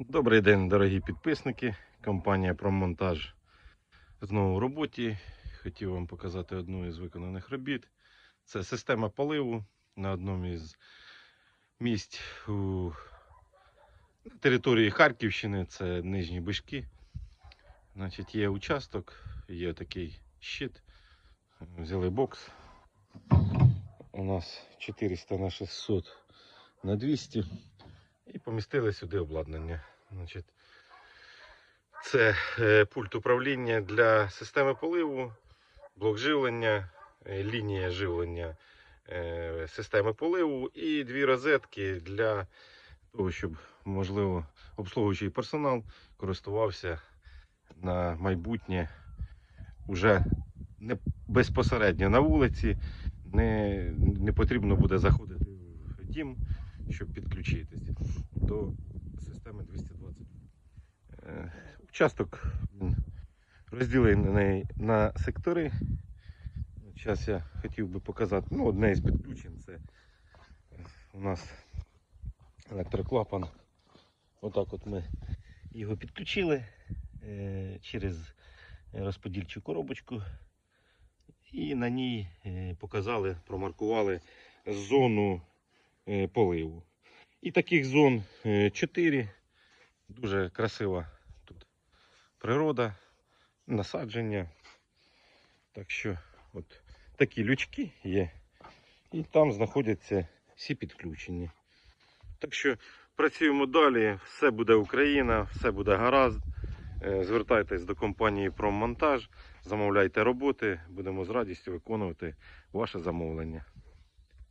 Добрий день, дорогі підписники. Компанія Промонтаж знову в роботі. Хотів вам показати одну із виконаних робіт. Це система поливу на одному із місць у на території Харківщини. Це Нижні Бишки. Значить, є участок, є такий щит. Взяли бокс. У нас 400 на 600 на 200. І помістили сюди обладнання. Значить, це е, пульт управління для системи поливу, блок живлення, е, лінія живлення е, системи поливу і дві розетки для того, щоб, можливо, обслуговуючий персонал користувався на майбутнє уже не безпосередньо на вулиці. Не, не потрібно буде заходити в дім, щоб підключитись до системи 220. Е, Участок розділений на сектори. Зараз я хотів би показати ну, одне із підключень. Це у нас електроклапан. Отак от ми його підключили е, через розподільчу коробочку. І на ній е, показали, промаркували зону поливу. І таких зон 4. Дуже красива тут природа, насадження. Так що от такі лючки є. І там знаходяться всі підключені. Так що працюємо далі, все буде Україна, все буде гаразд. Е, Звертайтесь до компанії Проммонтаж, замовляйте роботи, будемо з радістю виконувати ваше замовлення.